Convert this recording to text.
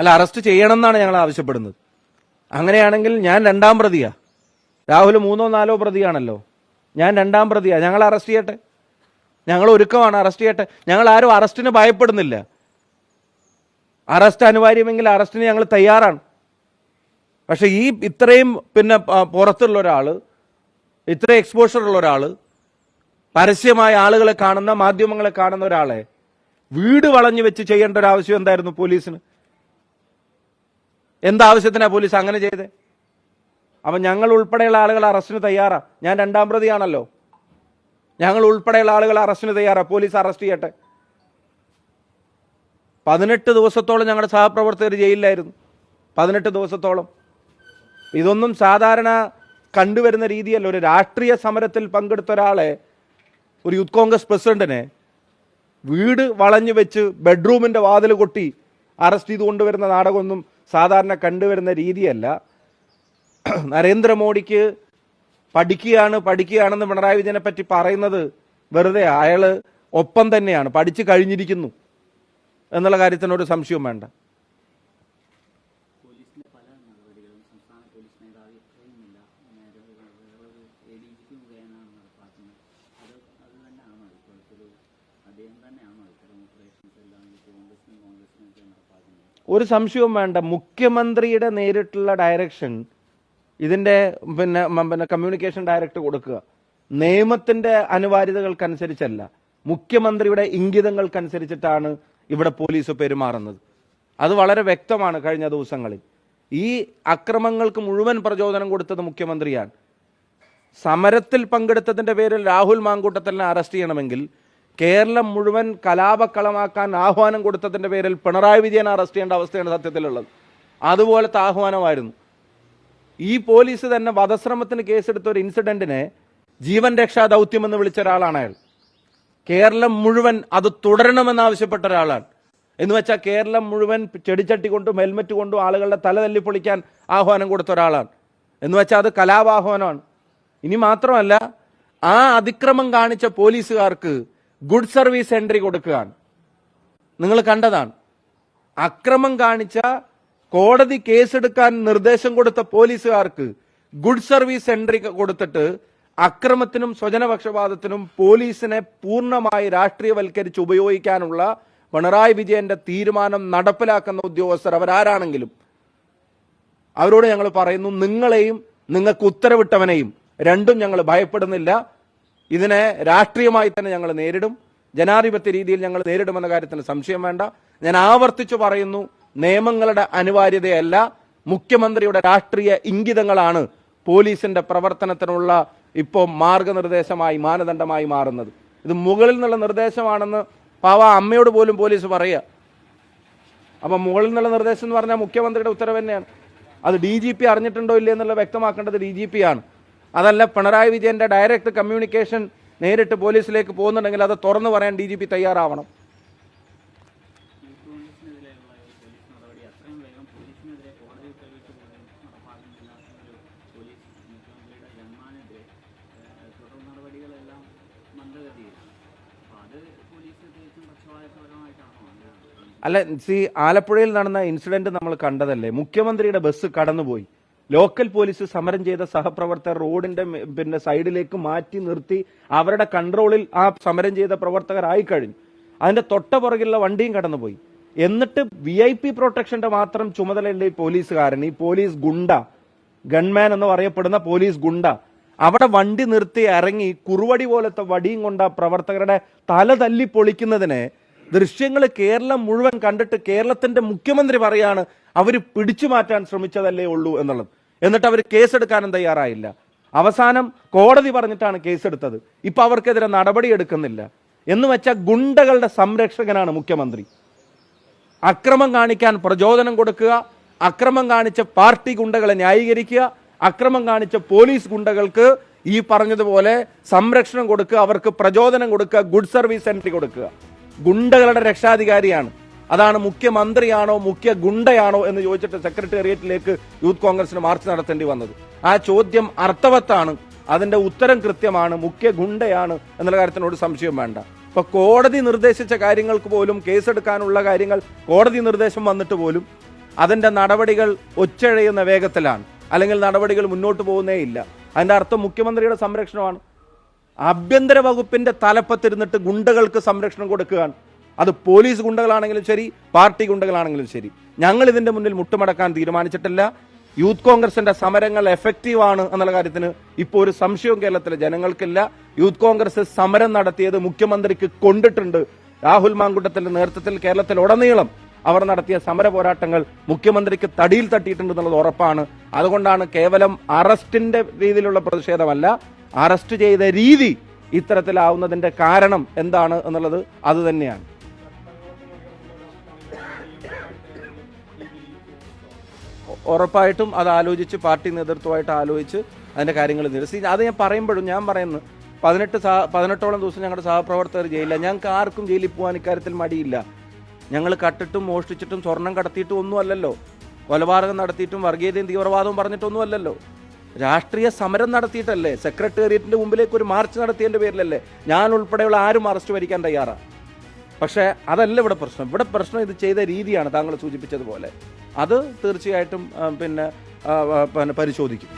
അല്ല അറസ്റ്റ് ചെയ്യണം എന്നാണ് ഞങ്ങൾ ആവശ്യപ്പെടുന്നത്. അങ്ങനെയാണെങ്കിൽ ഞാൻ രണ്ടാം പ്രതിയാ. രാഹുൽ മൂന്നോ നാലോ പ്രതിയാണല്ലോ. ഞാൻ രണ്ടാം പ്രതിയാ. ഞങ്ങൾ അറസ്റ്റ് ചെയ്യട്ടെ? ഞങ്ങൾ ഒരുക്കമാണ് അറസ്റ്റ് ചെയ്യട്ടെ? ഞങ്ങൾ ആരും അറസ്റ്റിന് ഭയപ്പെടുന്നില്ല. അറസ്റ്റ് അനിവാര്യമെങ്കിൽ അറസ്റ്റിന് ഞങ്ങൾ തയ്യാറാണ്. പക്ഷെ ഈ ഇത്രയും പിന്നെ പുറത്തുള്ള ഒരാൾ ഇത്ര എക്സ്പോഷർ ഉള്ള ഒരാൾ പരസ്യമായ ആളുകളെ കാണുന്ന മാധ്യമങ്ങളെ കാണുന്ന ഒരാളെ വീട് വളഞ്ഞു വെച്ച് ചെയ്യേണ്ട ഒരു ആവശ്യം എന്തായിരുന്നു പോലീസിന്? എന്താവശ്യത്തിനാ പോലീസ് അങ്ങനെ ചെയ്തേ? അപ്പൊ ഞങ്ങൾ ഉൾപ്പെടെയുള്ള ആളുകൾ അറസ്റ്റിന് തയ്യാറാ. ഞാൻ രണ്ടാം പ്രതിയാണല്ലോ. ഞങ്ങൾ ഉൾപ്പെടെയുള്ള ആളുകൾ അറസ്റ്റിന് തയ്യാറാ. പോലീസ് അറസ്റ്റ് ചെയ്യട്ടെ. പതിനെട്ട് ദിവസത്തോളം ഞങ്ങളുടെ സഹപ്രവർത്തകർ ജയിലിലായിരുന്നു. പതിനെട്ട് ദിവസത്തോളം. ഇതൊന്നും സാധാരണ കണ്ടുവരുന്ന രീതിയല്ല. ഒരു രാഷ്ട്രീയ സമരത്തിൽ പങ്കെടുത്ത ഒരാളെ ഒരു യൂത്ത് കോൺഗ്രസ് പ്രസിഡന്റിനെ വീട് വളഞ്ഞു വെച്ച് ബെഡ്റൂമിന്റെ വാതിൽ കൊട്ടി അറസ്റ്റ് ചെയ്ത് കൊണ്ടുവരുന്ന നാടകമൊന്നും സാധാരണ കണ്ടുവരുന്ന രീതിയല്ല. നരേന്ദ്രമോദിക്ക് പഠിക്കുകയാണ് പഠിക്കുകയാണെന്ന് പിണറായി വിജയനെ പറ്റി പറയുന്നത് വെറുതെ അയാൾ ഒപ്പം തന്നെയാണ് പഠിച്ചു കഴിഞ്ഞിരിക്കുന്നു. എന്നുള്ള കാര്യത്തിനൊരു സംശയവും വേണ്ട പോലീസിന്റെ പല നടപടികളും സംസ്ഥാന പോലീസ് മേധാവി പറയുന്നില്ല വേറൊരു എ ഡി ജി പി മുഖേനയാണ് നടപ്പാക്കുന്നത് അത് അത് തന്നെയാണോ ഇപ്പോഴത്തൊരു അദ്ദേഹം തന്നെയാണോ ഇത്തരം ഓപ്പറേഷൻസ് എല്ലാം ഈ കോൺഗ്രസിനും കോൺഗ്രസിനൊക്കെ നടപ്പാക്കുന്നത് ഒരു സംശയവും വേണ്ട. മുഖ്യമന്ത്രിയുടെ നേരിട്ടുള്ള ഡയറക്ഷൻ ഇതിന്റെ പിന്നെ പിന്നെ കമ്മ്യൂണിക്കേഷൻ ഡയറക്ടർ കൊടുക്കുക. നിയമത്തിന്റെ അനിവാര്യതകൾക്കനുസരിച്ചല്ല. മുഖ്യമന്ത്രിയുടെ ഇംഗിതങ്ങൾക്കനുസരിച്ചിട്ടാണ് ഇവിടെ പോലീസ് പെരുമാറുന്നത്. അത് വളരെ വ്യക്തമാണ് കഴിഞ്ഞ ദിവസങ്ങളിൽ. ഈ അക്രമങ്ങൾക്ക് മുഴുവൻ പ്രചോദനം കൊടുത്തത് മുഖ്യമന്ത്രിയാണ്. സമരത്തിൽ പങ്കെടുത്തതിന്റെ പേരിൽ രാഹുൽ മാങ്കൂട്ടത്തിനെ അറസ്റ്റ് ചെയ്യണമെങ്കിൽ കേരളം മുഴുവൻ കലാപക്കളമാക്കാൻ ആഹ്വാനം കൊടുത്തതിന്റെ പേരിൽ പിണറായി വിജയൻ അറസ്റ്റ് ചെയ്യേണ്ട അവസ്ഥയാണ് സത്യത്തിലുള്ളത്. അതുപോലത്തെ ആഹ്വാനമായിരുന്നു. ഈ പോലീസ് തന്നെ വധശ്രമത്തിന് കേസെടുത്ത ഒരു ഇൻസിഡന്റിനെ ജീവൻ രക്ഷാ ദൗത്യം എന്ന് വിളിച്ച ഒരാളാണ് അയാൾ. കേരളം മുഴുവൻ അത് തുടരണമെന്ന് ആവശ്യപ്പെട്ട ഒരാളാണ്. എന്ന് വെച്ചാൽ കേരളം മുഴുവൻ ചെടിച്ചട്ടി കൊണ്ടും ഹെൽമറ്റ് കൊണ്ടും ആളുകളുടെ തല തല്ലി പൊളിക്കാൻ ആഹ്വാനം കൊടുത്ത ഒരാളാണ്. എന്ന് വെച്ചാൽ അത് കലാപാഹ്വാനമാണ് ഇനി മാത്രമല്ല ആ അതിക്രമം കാണിച്ച പോലീസുകാർക്ക് ഗുഡ് സർവീസ് എൻട്രി കൊടുക്കുകയാണ്. നിങ്ങൾ കണ്ടതാണ്. അക്രമം കാണിച്ച കോടതി കേസെടുക്കാൻ നിർദ്ദേശം കൊടുത്ത പോലീസുകാർക്ക് ഗുഡ് സർവീസ് എൻട്രി കൊടുത്തിട്ട് അക്രമത്തിനും സ്വജനപക്ഷപാതത്തിനും പോലീസിനെ പൂർണമായി രാഷ്ട്രീയവൽക്കരിച്ച് ഉപയോഗിക്കാനുള്ള പിണറായി വിജയന്റെ തീരുമാനം നടപ്പിലാക്കുന്ന ഉദ്യോഗസ്ഥർ അവരാരാണെങ്കിലും അവരോട് ഞങ്ങൾ പറയുന്നു നിങ്ങളെയും നിങ്ങൾക്ക് ഉത്തരവിട്ടവനെയും രണ്ടും ഞങ്ങൾ ഭയപ്പെടുന്നില്ല. ഇതിനെ രാഷ്ട്രീയമായി തന്നെ ഞങ്ങൾ നേരിടും. ജനാധിപത്യ രീതിയിൽ ഞങ്ങൾ നേരിടുമെന്ന കാര്യത്തിന് സംശയം വേണ്ട. ഞാൻ ആവർത്തിച്ചു പറയുന്നു നിയമങ്ങളുടെ അനിവാര്യതയല്ല മുഖ്യമന്ത്രിയുടെ രാഷ്ട്രീയ ഇംഗിതങ്ങളാണ് പോലീസിന്റെ പ്രവർത്തനത്തിനുള്ള ഇപ്പോൾ മാർഗനിർദ്ദേശമായി മാനദണ്ഡമായി മാറുന്നത്. ഇത് മുകളിൽ നിന്നുള്ള നിർദ്ദേശമാണെന്ന് പാവ അമ്മയോട് പോലും പോലീസ് പറയുക. അപ്പൊ മുകളിൽ നിന്നുള്ള നിർദ്ദേശം എന്ന് പറഞ്ഞാൽ മുഖ്യമന്ത്രിയുടെ ഉത്തരവ് തന്നെയാണ്. അത് ഡി ജി പി അറിഞ്ഞിട്ടുണ്ടോ ഇല്ലേ എന്നുള്ള വ്യക്തമാക്കേണ്ടത് ഡി ജി പി ആണ്. അതല്ല പിണറായി വിജയന്റെ ഡയറക്റ്റ് കമ്മ്യൂണിക്കേഷൻ നേരിട്ട് പോലീസിലേക്ക് പോകുന്നുണ്ടെങ്കിൽ അത് തുറന്നു പറയാൻ ഡി ജി പി തയ്യാറാവണം. അല്ല സി ആലപ്പുഴയിൽ നടന്ന ഇൻസിഡന്റ് നമ്മൾ കണ്ടതല്ലേ? മുഖ്യമന്ത്രിയുടെ ബസ് കടന്നുപോയി. ലോക്കൽ പോലീസ് സമരം ചെയ്ത സഹപ്രവർത്തകർ റോഡിന്റെ പിന്നെ സൈഡിലേക്ക് മാറ്റി നിർത്തി അവരുടെ കൺട്രോളിൽ ആ സമരം ചെയ്ത പ്രവർത്തകരായി കഴിഞ്ഞു. അതിന്റെ തൊട്ട വണ്ടിയും കടന്നുപോയി. എന്നിട്ട് വി ഐ പി പ്രൊട്ടക്ഷന്റെ മാത്രം ചുമതലയുള്ള ഈ പോലീസുകാരൻ ഈ പോലീസ് ഗുണ്ട ഗൺമാൻ എന്ന് പറയപ്പെടുന്ന പോലീസ് ഗുണ്ട അവിടെ വണ്ടി നിർത്തി ഇറങ്ങി കുറുവടി പോലത്തെ വടിയും കൊണ്ട് പ്രവർത്തകരുടെ തല തല്ലി പൊളിക്കുന്നതിനെ ദൃശ്യങ്ങൾ കേരളം മുഴുവൻ കണ്ടിട്ട് കേരളത്തിന്റെ മുഖ്യമന്ത്രി പറയാണ് അവർ പിടിച്ചു മാറ്റാൻ ശ്രമിച്ചതല്ലേ ഉള്ളൂ എന്നുള്ളത്. എന്നിട്ട് അവർ കേസെടുക്കാനും തയ്യാറായില്ല. അവസാനം കോടതി പറഞ്ഞിട്ടാണ് കേസെടുത്തത്. ഇപ്പൊ അവർക്കെതിരെ നടപടി എടുക്കുന്നില്ല. എന്ന് വെച്ചാൽ ഗുണ്ടകളുടെ സംരക്ഷകനാണ് മുഖ്യമന്ത്രി. അക്രമം കാണിക്കാൻ പ്രചോദനം കൊടുക്കുക അക്രമം കാണിച്ച പാർട്ടി ഗുണ്ടകളെ ന്യായീകരിക്കുക അക്രമം കാണിച്ച പോലീസ് ഗുണ്ടകൾക്ക് ഈ പറഞ്ഞതുപോലെ സംരക്ഷണം കൊടുക്കുക അവർക്ക് പ്രചോദനം കൊടുക്കുക ഗുഡ് സർവീസ് എൻട്രി കൊടുക്കുക. ഗുണ്ടകളുടെ രക്ഷാധികാരിയാണ്. അതാണ് മുഖ്യമന്ത്രിയാണോ മുഖ്യ ഗുണ്ടയാണോ എന്ന് ചോദിച്ചിട്ട് സെക്രട്ടേറിയറ്റിലേക്ക് യൂത്ത് കോൺഗ്രസിന് മാർച്ച് നടത്തേണ്ടി വന്നത്. ആ ചോദ്യം അർത്ഥവത്താണ്. അതിന്റെ ഉത്തരം കൃത്യമാണ്. മുഖ്യ ഗുണ്ടയാണ് എന്നുള്ള കാര്യത്തിനോട് സംശയം വേണ്ട. ഇപ്പൊ കോടതി നിർദ്ദേശിച്ച കാര്യങ്ങൾക്ക് പോലും കേസെടുക്കാനുള്ള കാര്യങ്ങൾ കോടതി നിർദ്ദേശം വന്നിട്ട് പോലും അതിന്റെ നടപടികൾ ഒച്ചഴയുന്ന വേഗത്തിലാണ്. അല്ലെങ്കിൽ നടപടികൾ മുന്നോട്ട് പോകുന്നേ ഇല്ല. അതിന്റെ അർത്ഥം മുഖ്യമന്ത്രിയുടെ സംരക്ഷണമാണ്. ആഭ്യന്തര വകുപ്പിന്റെ തലപ്പത്തിരുന്നിട്ട് ഗുണ്ടകൾക്ക് സംരക്ഷണം കൊടുക്കുകയാണ്. അത് പോലീസ് ഗുണ്ടകളാണെങ്കിലും ശരി പാർട്ടി ഗുണ്ടകളാണെങ്കിലും ശരി. ഞങ്ങൾ ഇതിന്റെ മുന്നിൽ മുട്ടുമടക്കാൻ തീരുമാനിച്ചിട്ടില്ല. യൂത്ത് കോൺഗ്രസിന്റെ സമരങ്ങൾ എഫക്റ്റീവ് ആണ് എന്നുള്ള കാര്യത്തിന് ഇപ്പോൾ ഒരു സംശയവും കേരളത്തിലെ ജനങ്ങൾക്കില്ല. യൂത്ത് കോൺഗ്രസ് സമരം നടത്തിയത് മുഖ്യമന്ത്രിക്ക് കൊണ്ടിട്ടുണ്ട്. രാഹുൽ മാങ്കുട്ടത്തിന്റെ നേതൃത്വത്തിൽ കേരളത്തിൽ ഉടനീളം അവർ നടത്തിയ സമര പോരാട്ടങ്ങൾ മുഖ്യമന്ത്രിക്ക് തടിയിൽ തട്ടിയിട്ടുണ്ട് എന്നുള്ളത് ഉറപ്പാണ്. അതുകൊണ്ടാണ് കേവലം അറസ്റ്റിന്റെ രീതിയിലുള്ള പ്രതിഷേധമല്ല അറസ്റ്റ് ചെയ്ത രീതി ഇത്തരത്തിലാവുന്നതിന്റെ കാരണം എന്താണ് എന്നുള്ളത് അത് തന്നെയാണ്. ഉറപ്പായിട്ടും അത് ആലോചിച്ച് പാർട്ടി നേതൃത്വമായിട്ട് ആലോചിച്ച് അതിന്റെ കാര്യങ്ങൾ നിരസി അത് ഞാൻ പറയുമ്പോഴും ഞാൻ പറയുന്നത് പതിനെട്ട് സഹ പതിനെട്ടോളം ദിവസം ഞങ്ങളുടെ സഹപ്രവർത്തകർ ജയിലില്ല. ഞങ്ങൾക്ക് ആർക്കും ജയിലിൽ പോകാൻ ഇക്കാര്യത്തിൽ മടിയില്ല. ഞങ്ങൾ കട്ടിട്ടും മോഷ്ടിച്ചിട്ടും സ്വർണം കടത്തിയിട്ടും ഒന്നും അല്ലല്ലോ. കൊലപാതകം നടത്തിയിട്ടും വർഗീയതയും തീവ്രവാദവും പറഞ്ഞിട്ടൊന്നും അല്ലല്ലോ. രാഷ്ട്രീയ സമരം നടത്തിയിട്ടല്ലേ? സെക്രട്ടേറിയറ്റിന്റെ മുമ്പിലേക്ക് ഒരു മാർച്ച് നടത്തിയതിന്റെ പേരിലല്ലേ? ഞാൻ ഉൾപ്പെടെയുള്ള ആരും അറസ്റ്റ് വരിക്കാൻ തയ്യാറാണ് പക്ഷേ അതല്ല ഇവിടെ പ്രശ്നം. ഇവിടെ പ്രശ്നം ഇത് ചെയ്ത രീതിയാണ് താങ്കൾ സൂചിപ്പിച്ചതുപോലെ. അത് തീർച്ചയായിട്ടും പിന്നെ പിന്നെ പരിശോധിക്കും.